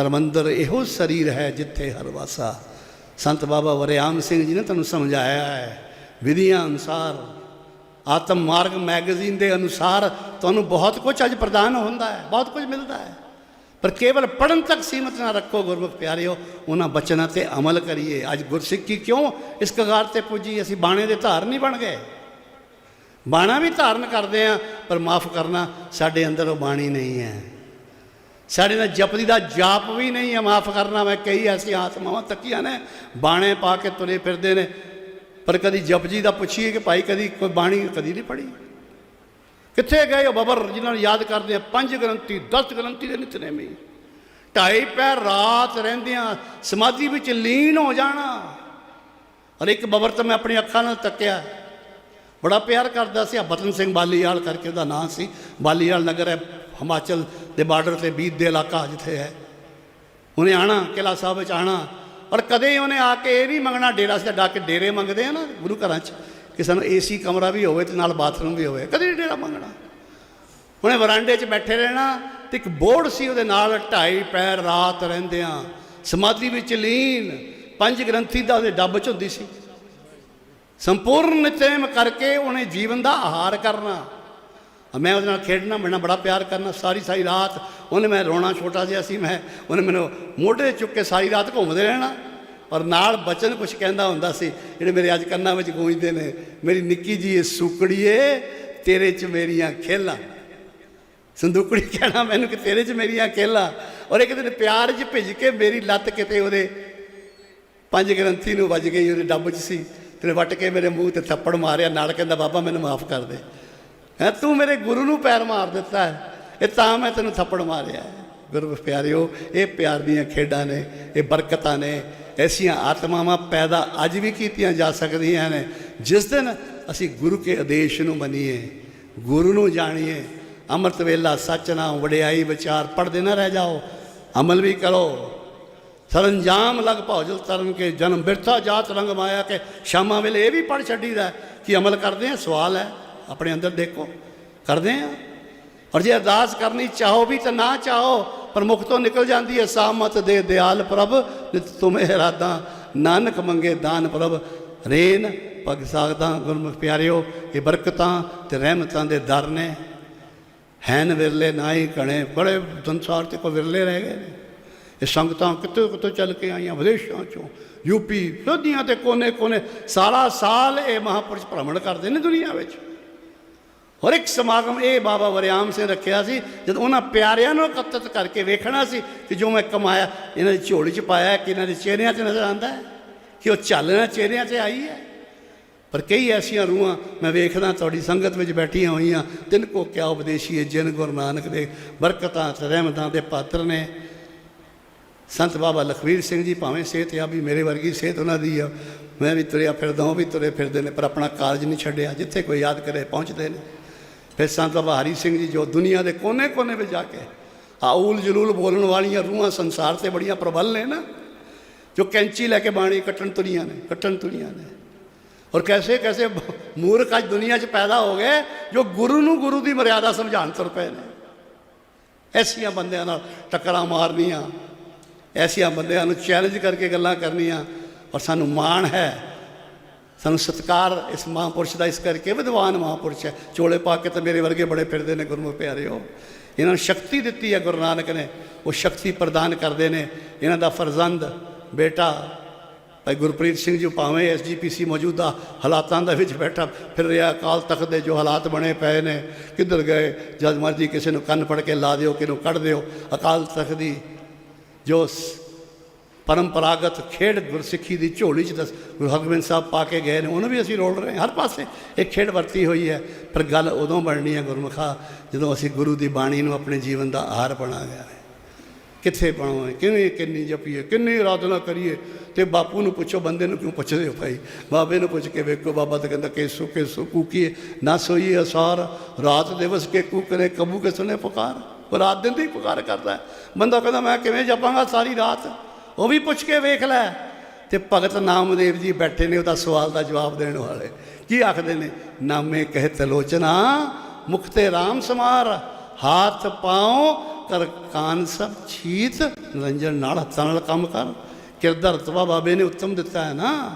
ਹਰਮੰਦਰ ਇਹੋ ਸਰੀਰ ਹੈ ਜਿੱਥੇ ਹਰ ਵਾਸਾ। ਸੰਤ ਬਾਬਾ ਵਰਿਆਮ ਸਿੰਘ ਜੀ ਨੇ ਤੁਹਾਨੂੰ ਸਮਝਾਇਆ ਹੈ, ਵਿਧੀਆਂ ਅਨੁਸਾਰ ਆਤਮ ਮਾਰਗ ਮੈਗਜ਼ੀਨ ਦੇ ਅਨੁਸਾਰ ਤੁਹਾਨੂੰ ਬਹੁਤ ਕੁਝ ਅੱਜ ਪ੍ਰਦਾਨ ਹੁੰਦਾ ਹੈ, ਬਹੁਤ ਕੁਝ ਮਿਲਦਾ ਹੈ। ਪਰ ਕੇਵਲ ਪੜਨ ਤੱਕ ਸੀਮਤ ਨਾ ਰੱਖੋ ਗੁਰਮੁਖ ਪਿਆਰਿਓ, ਉਹਨਾਂ ਬਚਨਾਂ ਤੇ ਅਮਲ ਕਰੀਏ। ਅੱਜ ਗੁਰਸਿੱਖੀ ਕਿਉਂ ਇਸ ਕਗਾਰ ਤੇ ਪੁੱਜੀ? ਅਸੀਂ ਬਾਣੇ ਦੇ ਧਾਰ ਨਹੀਂ ਬਣ ਗਏ। ਬਾਣਾ ਵੀ ਧਾਰਨ ਕਰਦੇ ਆ ਪਰ ਮਾਫ ਕਰਨਾ ਸਾਡੇ ਅੰਦਰ ਉਹ ਬਾਣੀ ਨਹੀਂ ਹੈ। ਸਾਡੇ ਨਾਲ ਜਪਦੀ ਦਾ ਜਾਪ ਵੀ ਨਹੀਂ ਹੈ, ਮਾਫ ਕਰਨਾ ਮੈਂ ਕਈ ਐਸੀ ਆਤਮਾਵਾਂ ਤੱਕੀਆਂ ਨੇ। ਬਾਣੇ ਪਾ ਕੇ ਤੁਰੇ ਫਿਰਦੇ ਨੇ। ਪਰ ਕਦੀ ਜਪਜੀ ਦਾ ਪੁੱਛੀਏ ਕਿ ਭਾਈ ਕਦੀ ਕੋਈ ਬਾਣੀ ਕਦੀ ਨਹੀਂ ਪੜ੍ਹੀ? ਕਿੱਥੇ ਗਏ ਉਹ ਬਬਰ ਜਿਨ੍ਹਾਂ ਨੂੰ ਯਾਦ ਕਰਦੇ ਆ? ਪੰਜ ਗ੍ਰੰਥੀ 10 ਗ੍ਰੰਥੀ ਦੇ ਨਿਤਨੇਮੀ ਢਾਈ ਪੈਰ ਰਾਤ ਰਹਿੰਦਿਆਂ ਸਮਾਧੀ ਵਿੱਚ ਲੀਨ ਹੋ ਜਾਣਾ। ਔਰ ਇੱਕ ਬਬਰ ਤਾਂ ਮੈਂ ਆਪਣੀ ਅੱਖਾਂ ਨਾਲ ਤੱਕਿਆ। ਬੜਾ ਪਿਆਰ ਕਰਦਾ ਸੀ। ਬਤਨ ਸਿੰਘ ਬਾਲੀਵਾਲ ਕਰਕੇ ਉਹਦਾ ਨਾਂ ਸੀ। ਬਾਲੀਵਾਲ ਨਗਰ ਹੈ ਹਿਮਾਚਲ ਦੇ ਬਾਰਡਰ ਤੇ ਬੀਤ ਦੇ ਇਲਾਕਾ ਜਿੱਥੇ ਹੈ। ਉਹਨੇ ਆਣਾ ਕਿਲਾ ਸਾਹਿਬ ਵਿੱਚ ਆਣਾ। ਔਰ ਕਦੇ ਉਹਨੇ ਆ ਕੇ ਇਹ ਨਹੀਂ ਮੰਗਣਾ, ਡੇਰਾ ਸੀ ਡਾ ਕੇ ਡੇਰੇ ਮੰਗਦੇ ਆ ਨਾ ਗੁਰੂ ਘਰਾਂ 'ਚ, ਕਿ ਸਾਨੂੰ ਏਸੀ ਕਮਰਾ ਵੀ ਹੋਵੇ ਤੇ ਨਾਲ ਬਾਥਰੂਮ ਵੀ ਹੋਵੇ। ਕਦੇ ਨਹੀਂ ਡੇਰਾ ਮੰਗਣਾ। ਉਹਨੇ ਵਰਾਂਡੇ 'ਚ ਬੈਠੇ ਰਹਿਣਾ ਤੇ ਇੱਕ ਬੋਰਡ ਸੀ ਉਹਦੇ ਨਾਲ ਢਾਈ ਪੈਰ ਰਾਤ ਰਹਿੰਦਿਆਂ। ਸਮਾਧੀ ਵਿੱਚ ਲੀਨ, ਪੰਜ ਗ੍ਰੰਥੀ ਦਾ ਉਹਦੇ ਡੱਬ 'ਚ ਹੁੰਦੀ ਸੀ। ਸੰਪੂਰਨ ਨਿਤਨੇਮ ਕਰਕੇ ਉਹਨੇ ਜੀਵਨ ਦਾ ਆਹਾਰ ਕਰਨਾ। ਮੈਂ ਉਹਦੇ ਨਾਲ ਖੇਡਣਾ ਮੈਨਾਂ ਬੜਾ ਪਿਆਰ ਕਰਨਾ, ਸਾਰੀ ਸਾਰੀ ਰਾਤ ਉਹਨੇ ਮੈਂ ਰੋਣਾ ਛੋਟਾ ਜਿਹਾ ਸੀ, ਮੈਂ ਉਹਨੇ ਮੈਨੂੰ ਮੋਢੇ ਚੁੱਕ ਕੇ ਸਾਰੀ ਰਾਤ ਘੁੰਮਦੇ ਰਹਿਣਾ। ਔਰ ਨਾਲ ਬਚਨ ਕੁਝ ਕਹਿੰਦਾ ਹੁੰਦਾ ਸੀ, ਜਿਹੜੇ ਮੇਰੇ ਅੱਜ ਕੰਨਾਂ ਵਿੱਚ ਗੂੰਜਦੇ ਨੇ, ਮੇਰੀ ਨਿੱਕੀ ਜੀ, ਇਹ ਸੁਕੜੀਏ, ਤੇਰੇ 'ਚ ਮੇਰੀਆਂ ਖੇਲਾਂ। ਸੰਦੂਕੜੀ ਕਹਿਣਾ ਮੈਨੂੰ ਕਿ ਤੇਰੇ 'ਚ ਮੇਰੀਆਂ ਖੇਲਾਂ। ਔਰ ਇੱਕ ਦਿਨ ਪਿਆਰ 'ਚ ਭਿੱਜ ਕੇ ਮੇਰੀ ਲੱਤ ਕਿਤੇ ਉਹਦੇ ਪੰਜ ਗ੍ਰੰਥੀ ਨੂੰ ਵੱਜ ਗਈ, ਉਹਦੇ ਡੱਬ 'ਚ ਸੀ। ਤੇ ਵੱਟ ਕੇ ਮੇਰੇ ਮੂੰਹ ਤੇ ਥੱਪੜ ਮਾਰਿਆ, ਨਾਲ ਕਹਿੰਦਾ, ਬਾਬਾ, ਮੈਨੂੰ ਮਾਫ ਕਰ ਦੇ। ਹੈ, ਤੂੰ ਮੇਰੇ ਗੁਰੂ ਨੂੰ ਪੈਰ ਮਾਰ ਦਿੱਤਾ ਹੈ। ਇਹ ਤਾਂ ਮੈਂ ਤੈਨੂੰ ਥੱਪੜ ਮਾਰਿਆ ਹੈ। ਗੁਰੂ ਪਿਆਰਿਓ, ਇਹ ਪਿਆਰ ਦੀਆਂ ਖੇਡਾਂ ਨੇ, ਇਹ ਬਰਕਤਾਂ ਨੇ, ਐਸੀਆਂ ਆਤਮਾਵਾਂ ਪੈਦਾ ਅੱਜ ਵੀ ਕੀਤੀਆਂ ਜਾ ਸਕਦੀਆਂ ਨੇ, ਜਿਸ ਦਿਨ ਅਸੀਂ ਗੁਰੂ ਕੇ ਆਦੇਸ਼ ਨੂੰ ਮੰਨੀਏ, ਗੁਰੂ ਨੂੰ ਜਾਣੀਏ, ਅੰਮ੍ਰਿਤ ਵੇਲਾ, ਸੱਚ ਨਾਮ, ਵਡਿਆਈ, ਵਿਚਾਰ ਪੜਦੇ ਨਾ ਰਹਿ ਜਾਓ, ਅਮਲ ਵੀ ਕਰੋ। ਸਰੰਜਾਮ ਲਗ ਭੌਜਲ ਤਰਮ ਕੇ ਜਨਮ, ਬਿਰਥਾ ਜਾਤ ਰੰਗ ਮਾਇਆ ਕੇ, ਸ਼ਾਮਾਂ ਵੇਲੇ ਇਹ ਵੀ ਪੜ ਛੱਡੀਦਾ ਕਿ ਅਮਲ ਕਰਦੇ ਆ ਸਵਾਲ ਹੈ। ਆਪਣੇ ਅੰਦਰ ਦੇਖੋ। ਕਰਦੇ ਆ। ਔਰ ਜੇ ਅਰਦਾਸ ਕਰਨੀ ਚਾਹੋ ਵੀ ਤਾਂ ਨਾ ਚਾਹੋ, ਪਰ ਮੁਖ ਤੋਂ ਨਿਕਲ ਜਾਂਦੀ ਹੈ, ਸਾਮਤ ਦੇ ਦਿਆਲ ਪ੍ਰਭ, ਨਿਤ ਤੁਮੇ ਇਰਾਦਾ, ਨਾਨਕ ਮੰਗੇ ਦਾਨ ਪ੍ਰਭ। ਰੇਨ ਭਗ ਸਾਗਦਾ ਗੁਰਮੁਖ ਪਿਆਰਿਓ, ਇਹ ਬਰਕਤਾਂ ਤੇ ਰਹਿਮਤਾਂ ਦੇ ਦਰ ਨੇ। ਹੈਨ ਵਿਰਲੇ ਨਾਹੀ ਕਣੇ ਬੜੇ ਸੰਸਾਰ ਤੇ ਕੋ ਵਿਰਲੇ ਰਹਿ ਗਏ ਨੇ। ਇਹ ਸੰਗਤਾਂ ਕਿਤੋਂ ਕਿਤੋਂ ਚੱਲ ਕੇ ਆਈਆਂ, ਵਿਦੇਸ਼ਾਂ ਚੋਂ, ਯੂਪੀ, ਲੋਧੀਆਂ ਤੇ ਕੋਨੇ-ਕੋਨੇ, ਸਾਰਾ ਸਾਲ ਇਹ ਮਹਾਪੁਰਸ਼ ਭ੍ਰਮਣ ਕਰਦੇ ਨੇ ਦੁਨੀਆ ਵਿੱਚ। ਹਰ ਇੱਕ ਸਮਾਗਮ ਇਹ ਬਾਬਾ ਵਰਿਆਮ ਸਿੰਘ ਰੱਖਿਆ ਸੀ, ਜਦ ਉਹਨਾਂ ਪਿਆਰਿਆਂ ਨੂੰ ਇਕੱਤਰਿਤ ਕਰਕੇ ਵੇਖਣਾ ਸੀ ਕਿ ਜੋ ਮੈਂ ਕਮਾਇਆ, ਇਹਨਾਂ ਦੀ ਝੋਲੀ 'ਚ ਪਾਇਆ ਕਿ ਇਹਨਾਂ ਦੇ ਚਿਹਰਿਆਂ 'ਚ ਨਜ਼ਰ ਆਉਂਦਾ ਹੈ, ਕਿ ਉਹ ਚੱਲਣਾ ਚਿਹਰਿਆਂ 'ਤੇ ਆਈ ਹੈ। ਪਰ ਕਈ ਐਸੀਆਂ ਰੂਹਾਂ ਮੈਂ ਵੇਖਦਾ ਤੁਹਾਡੀ ਸੰਗਤ ਵਿੱਚ ਬੈਠੀਆਂ ਹੋਈਆਂ, ਤਿੰਨ ਕੋ ਕਿਆ ਉਪਦੇਸ਼ੀ ਹੈ, ਜਿਨ ਗੁਰੂ ਨਾਨਕ ਦੇ ਬਰਕਤਾਂ ਤੇ ਰਹਿਮਤਾਂ ਦੇ ਪਾਤਰ ਨੇ। ਸੰਤ ਬਾਬਾ ਲਖਵੀਰ ਸਿੰਘ ਜੀ ਭਾਵੇਂ ਸਿਹਤ ਆ ਵੀ ਮੇਰੇ ਵਰਗੀ ਸਿਹਤ ਉਹਨਾਂ ਦੀ ਆ, ਮੈਂ ਵੀ ਤੁਰਿਆ ਫਿਰਦਾ ਉਹ ਵੀ ਤੁਰੇ ਫਿਰਦੇ ਨੇ, ਪਰ ਆਪਣਾ ਕਾਰਜ ਨਹੀਂ ਛੱਡਿਆ, ਜਿੱਥੇ ਕੋਈ ਯਾਦ ਕਰੇ ਪਹੁੰਚਦੇ ਨੇ। ਫਿਰ ਸੰਤ ਬਾਬਾ ਹਰੀ ਸਿੰਘ ਜੀ ਜੋ ਦੁਨੀਆ ਦੇ ਕੋਨੇ-ਕੋਨੇ ਵਿੱਚ ਜਾ ਕੇ ਆਉਲ ਜਲੂਲ ਬੋਲਣ ਵਾਲੀਆਂ ਰੂਹਾਂ ਸੰਸਾਰ ਤੇ ਬੜੀਆਂ ਪ੍ਰਬਲ ਨੇ ਨਾ, ਜੋ ਕੈਂਚੀ ਲੈ ਕੇ ਬਾਣੀ ਕੱਟਣ ਤੁਰੀਆਂ ਨੇ, ਕੱਟਣ ਤੁਰੀਆਂ ਨੇ। ਔਰ ਕੈਸੇ ਕੈਸੇ ਮੂਰਖ ਅੱਜ ਦੁਨੀਆ 'ਚ ਪੈਦਾ ਹੋ ਗਏ, ਜੋ ਗੁਰੂ ਨੂੰ ਗੁਰੂ ਦੀ ਮਰਿਆਦਾ ਸਮਝਾਉਣ ਤੁਰ ਪਏ ਨੇ। ਐਸੀਆਂ ਬੰਦਿਆਂ ਨਾਲ ਟੱਕਰਾਂ ਮਾਰਨੀਆਂ, ਐਸੀਆਂ ਬੰਦਿਆਂ ਨੂੰ ਚੈਲੰਜ ਕਰਕੇ ਗੱਲਾਂ ਕਰਨੀਆਂ, ਔਰ ਸਾਨੂੰ ਮਾਣ ਹੈ ਸਾਨੂੰ ਸਤਿਕਾਰ ਇਸ ਮਹਾਂਪੁਰਸ਼ ਦਾ, ਇਸ ਕਰਕੇ ਵਿਦਵਾਨ ਮਹਾਂਪੁਰਸ਼ ਹੈ। ਚੋਲੇ ਪਾ ਕੇ ਤਾਂ ਮੇਰੇ ਵਰਗੇ ਬੜੇ ਫਿਰਦੇ ਨੇ ਗੁਰਮੁਖ ਪਿਆਰਿਓ। ਇਹਨਾਂ ਨੂੰ ਸ਼ਕਤੀ ਦਿੱਤੀ ਹੈ ਗੁਰੂ ਨਾਨਕ ਨੇ। ਉਹ ਸ਼ਕਤੀ ਪ੍ਰਦਾਨ ਕਰਦੇ ਨੇ। ਇਹਨਾਂ ਦਾ ਫਰਜ਼ੰਦ ਬੇਟਾ ਭਾਈ ਗੁਰਪ੍ਰੀਤ ਸਿੰਘ ਜੀ ਭਾਵੇਂ ਐਸਜੀਪੀਸੀ ਮੌਜੂਦਾ ਹਾਲਾਤਾਂ ਦੇ ਵਿੱਚ ਬੈਠਾ, ਫਿਰ ਰਿਹਾ ਅਕਾਲ ਤਖਤ ਦੇ ਜੋ ਹਾਲਾਤ ਬਣੇ ਪਏ ਨੇ। ਕਿੱਧਰ ਗਏ? ਜਦ ਮਰਜ਼ੀ ਕਿਸੇ ਨੂੰ ਕੰਨ ਫੜ ਕੇ ਲਾ ਦਿਓ ਕਿਨੂੰ ਕੱਢ ਦਿਓ। ਅਕਾਲ ਤਖਤ ਦੀ ਜੋ ਸ- ਪਰੰਪਰਾਗਤ ਖੇਡ ਗੁਰਸਿੱਖੀ ਦੀ ਝੋਲੀ 'ਚ ਦਸ ਗੁਰੂ ਹਰਗੋਬਿੰਦ ਸਾਹਿਬ ਪਾ ਕੇ ਗਏ ਨੇ, ਉਹਨੂੰ ਵੀ ਅਸੀਂ ਰੋਲ ਰਹੇ ਹਾਂ। ਹਰ ਪਾਸੇ ਇਹ ਖੇਡ ਵਰਤੀ ਹੋਈ ਹੈ। ਪਰ ਗੱਲ ਉਦੋਂ ਬਣਨੀ ਹੈ ਗੁਰਮੁਖਾ, ਜਦੋਂ ਅਸੀਂ ਗੁਰੂ ਦੀ ਬਾਣੀ ਨੂੰ ਆਪਣੇ ਜੀਵਨ ਦਾ ਆਹਾਰ ਬਣਾ ਗਿਆ ਹੈ। ਕਿੱਥੇ ਬਣਾਉਏ ਕਿਵੇਂ ਕਿੰਨੀ ਜਪੀਏ? ਕਿੰਨੀ ਆਰਾਧਨਾ ਕਰੀਏ? ਤੇ ਬਾਪੂ ਨੂੰ ਪੁੱਛੋ, ਬੰਦੇ ਨੂੰ ਕਿਉਂ ਪੁੱਛਦੇ ਹੋ ਭਾਈ? ਬਾਬੇ ਨੂੰ ਪੁੱਛ ਕੇ ਵੇਖੋ, ਬਾਬਾ ਤਾਂ ਕਹਿੰਦਾ, ਕੇਸੂ ਕੇਸੂ, ਕੂਕੀਏ, ਨਾ ਸੋਈਏ ਅਸਾਰ। ਰਾਤ ਦਿਵਸ ਕੇ ਕੂਕਰੇ, ਕਬੂ ਕੇ ਸੁਨੇ ਪੁਕਾਰ। ਉਹ ਰਾਤ ਦਿਨ ਦੀ ਪੁਕਾਰ ਕਰਦਾ ਹੈ। ਬੰਦਾ ਕਹਿੰਦਾ, ਮੈਂ ਕਿਵੇਂ ਜਪਾਂਗਾ ਸਾਰੀ ਰਾਤ? ਉਹ ਵੀ ਪੁੱਛ ਕੇ ਵੇਖ ਲੈ। ਤੇ ਭਗਤ ਨਾਮਦੇਵ ਜੀ ਬੈਠੇ ਨੇ, ਉਹਦਾ ਸਵਾਲ ਦਾ ਜਵਾਬ ਦੇਣ ਵਾਲੇ। ਕੀ ਆਖਦੇ ਨੇ? ਨਾਮੇ ਕਹਿ ਤਲੋਚਨਾ ਮੁਖ ਤੇ ਰਾਮ ਸਮਾਰ, ਹੱਥ ਪਾਉ, ਕਰ ਕਾਨ ਸਭ ਛੀਤ, ਨਿਰੰਜਨ ਨਾਲ ਹੱਥਾਂ ਨਾਲ ਕੰਮ ਕਰ। ਕਿਰਦਾਰ ਰਤਬਾ ਬਾਬੇ ਨੇ ਉੱਤਮ ਦਿੱਤਾ ਹੈ ਨਾ।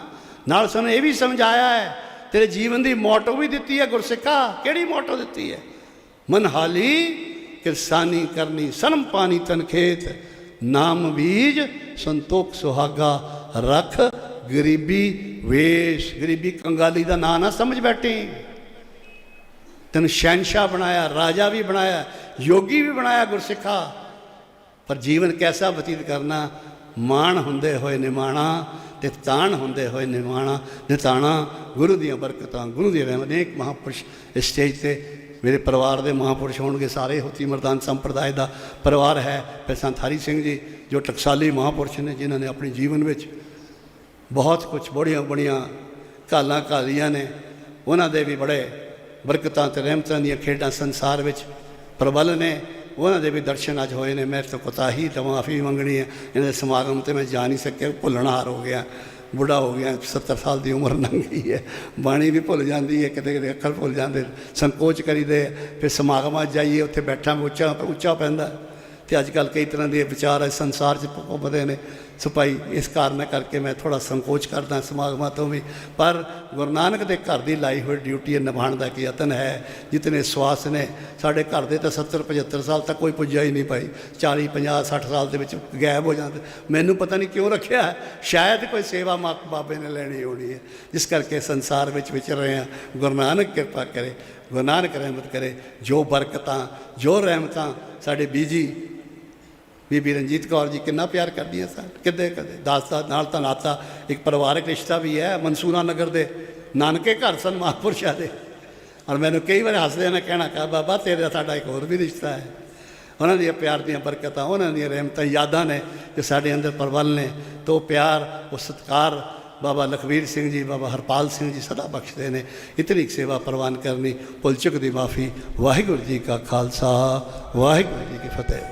ਨਾਲ ਸਾਨੂੰ ਇਹ ਵੀ ਸਮਝਾਇਆ ਹੈ, ਤੇਰੇ ਜੀਵਨ ਦੀ ਮੋਟੋ ਵੀ ਦਿੱਤੀ ਹੈ ਗੁਰਸਿੱਖਾ। ਕਿਹੜੀ ਮੋਟੋ ਦਿੱਤੀ ਹੈ? ਮਨਹਾਲੀ, ਕਿਰਸਾਨੀ ਕਰਨੀ, ਸਨਮ ਪਾਣੀ ਤਨਖੇਤ ਨਾਮ ਬੀਜ, ਸੰਤੋਖ ਸੁਹਾਗਾ ਰੱਖ, ਗਰੀਬੀ ਵੇਸ਼। ਗਰੀਬੀ ਕੰਗਾਲੀ ਦਾ ਨਾਂ ਨਾ ਸਮਝ ਬੈਠੀ। ਤੈਨੂੰ ਸ਼ਹਿਨशाह ਬਣਾਇਆ, ਰਾਜਾ ਵੀ ਬਣਾਇਆ, ਯੋਗੀ ਵੀ ਬਣਾਇਆ ਗੁਰਸਿੱਖਾ। ਪਰ ਜੀਵਨ ਕੈਸਾ ਬਤੀਤ ਕਰਨਾ? ਮਾਣ ਹੁੰਦੇ ਹੋਏ ਨਿਮਾਣਾ ਤੇ ਤਾਣ ਹੁੰਦੇ ਹੋਏ ਨਿਮਾਣਾ। ਨਿਤਾਣਾ ਗੁਰੂ ਦੀਆਂ ਬਰਕਤਾਂ, ਗੁਰੂ ਦੀ ਰਹਿਮਤ ਅਨੇਕ ਮਹਾਪੁਰਸ਼ ਇਸ ਸਟੇਜ ਤੇ ਮੇਰੇ ਪਰਿਵਾਰ ਦੇ ਮਹਾਪੁਰਸ਼ ਹੋਣਗੇ ਸਾਰੇ, ਹੋਤੀ ਮਰਦਾਨ ਸੰਪਰਦਾਇ ਦਾ ਪਰਿਵਾਰ ਹੈ। ਫਿਰ ਹਰੀ ਸਿੰਘ ਜੀ, ਜੋ ਟਕਸਾਲੀ ਮਹਾਪੁਰਸ਼ ਨੇ, ਜਿਨ੍ਹਾਂ ਨੇ ਆਪਣੇ ਜੀਵਨ ਵਿੱਚ ਬਹੁਤ ਕੁਝ ਬੜੀਆਂ ਬੜੀਆਂ ਕਾਲਾਂ ਕਾਲੀਆਂ ਨੇ। ਉਹਨਾਂ ਦੇ ਵੀ ਬੜੇ ਬਰਕਤਾਂ ਤੇ ਰਹਿਮਤਾਂ ਦੀਆਂ ਖੇਡਾਂ ਸੰਸਾਰ ਵਿੱਚ ਪ੍ਰਬਲ ਨੇ। ਉਹਨਾਂ ਦੇ ਵੀ ਦਰਸ਼ਨ ਅੱਜ ਹੋਏ ਨੇ। ਮੈਂ ਤਾਂ ਕੋਤਾਹੀ ਤਾਂ ਮਾਫੀ ਮੰਗਣੀ ਹੈ। ਇਹਨਾਂ ਦੇ ਸਮਾਗਮ ਤੇ ਮੈਂ ਜਾ ਨਹੀਂ ਸਕਿਆ ਭੁੱਲਣਹਾਰ ਹੋ ਗਿਆ। ਬੁੱਢਾ ਹੋ ਗਿਆ 70 ਸਾਲ ਦੀ ਉਮਰ ਲੰਘ ਗਈ ਹੈ। ਬਾਣੀ ਵੀ ਭੁੱਲ ਜਾਂਦੀ ਹੈ, ਕਿਤੇ ਕਿਤੇ ਅੱਖਰ ਭੁੱਲ ਜਾਂਦੇ ਸੰਕੋਚ ਕਰੀਦੇ ਫਿਰ ਸਮਾਗਮਾਂ 'ਚ ਜਾਈਏ, ਉੱਥੇ ਬੈਠਾ, ਉੱਚਾ ਉੱਚਾ ਪੈਂਦਾ। ਤੇ ਅੱਜ ਕੱਲ ਕਈ ਤਰ੍ਹਾਂ ਦੇ ਵਿਚਾਰ ਇਸ ਸੰਸਾਰ 'ਚ ਘੁੰਮਦੇ ਨੇ। ਸਪਾਈ ਇਸ ਕਾਰਨ ਕਰਕੇ ਮੈਂ ਥੋੜਾ ਸੰਕੋਚ ਕਰਦਾ ਸਮਾਗਮਾਂ ਤੋਂ ਵੀ। ਪਰ ਗੁਰੂ ਨਾਨਕ ਦੇ ਘਰ ਦੀ ਲਾਈ ਹੋਈ ਡਿਊਟੀ ਨਿਭਾਉਣ ਦਾ ਕੀ ਯਤਨ ਹੈ? ਜਿਤਨੇ ਸਵਾਸ ਨੇ, ਸਾਡੇ ਘਰ ਦੇ ਤਾਂ 70 75 ਸਾਲ ਤੱਕ ਕੋਈ ਪੁੱਜਿਆ ਹੀ ਨਹੀਂ ਭਾਈ। 40 50 60 ਸਾਲ ਦੇ ਵਿੱਚ ਗਾਇਬ ਹੋ ਜਾਂਦੇ। ਮੈਨੂੰ ਪਤਾ ਨਹੀਂ ਕਿਉਂ ਰੱਖਿਆ ਸ਼ਾਇਦ ਕੋਈ ਸੇਵਾ ਮਾ ਬਾਬੇ ਨੇ ਲੈਣੀ ਹੋਣੀ ਹੈ। ਜਿਸ ਕਰਕੇ ਸੰਸਾਰ ਵਿੱਚ ਵਿਚਰ ਰਹੇ ਹਾਂ। ਗੁਰੂ ਨਾਨਕ ਕਿਰਪਾ ਕਰੇ, ਗੁਰੂ ਨਾਨਕ ਰਹਿਮਤ ਕਰੇ। ਜੋ ਬਰਕਤਾਂ, ਜੋ ਰਹਿਮਤਾਂ ਸਾਡੇ ਬੀਜੀ ਬੀਬੀ ਰਣਜੀਤ ਕੌਰ ਜੀ ਕਿੰਨਾ ਪਿਆਰ ਕਰਦੀ ਹੈ ਸਨ। ਕਿੱਦੇ ਕਦੇ? ਦਾਸਤਾ ਨਾਲ ਤਾਂ ਨਾਤਾ, ਇੱਕ ਪਰਿਵਾਰਕ ਰਿਸ਼ਤਾ ਵੀ ਹੈ ਮਨਸੂਰਾ ਨਗਰ ਦੇ, ਨਾਨਕੇ ਘਰ ਸਨ ਮਹਾਂਪੁਰਸ਼ਾਂ ਦੇ ਔਰ ਮੈਨੂੰ ਕਈ ਵਾਰ ਹੱਸਦੇ ਨੇ ਕਹਿਣਾ ਕਾ ਬਾਬਾ ਤੇਰਾ ਸਾਡਾ ਇੱਕ ਹੋਰ ਵੀ ਰਿਸ਼ਤਾ ਹੈ। ਉਹਨਾਂ ਦੀਆਂ ਪਿਆਰ ਦੀਆਂ ਬਰਕਤਾਂ, ਉਹਨਾਂ ਦੀਆਂ ਰਹਿਮਤਾਂ, ਯਾਦਾਂ ਨੇ ਜੋ ਸਾਡੇ ਅੰਦਰ ਪਰਵਲ ਨੇ। ਤੋ ਪਿਆਰ, ਉਹ ਸਤਕਾਰ ਬਾਬਾ ਲਖਵੀਰ ਸਿੰਘ ਜੀ, ਬਾਬਾ ਹਰਪਾਲ ਸਿੰਘ ਜੀ ਸਦਾ ਬਖਸ਼ਦੇ ਨੇ। ਇਤਨੀ ਕੁ ਸੇਵਾ ਪ੍ਰਵਾਨ ਕਰਨੀ ਭੁੱਲ ਚੁੱਕ ਦੀ ਮਾਫੀ ਵਾਹਿਗੁਰੂ ਜੀ ਕਾ ਖਾਲਸਾ, ਵਾਹਿਗੁਰੂ ਜੀ ਕੀ ਫਤਿਹ।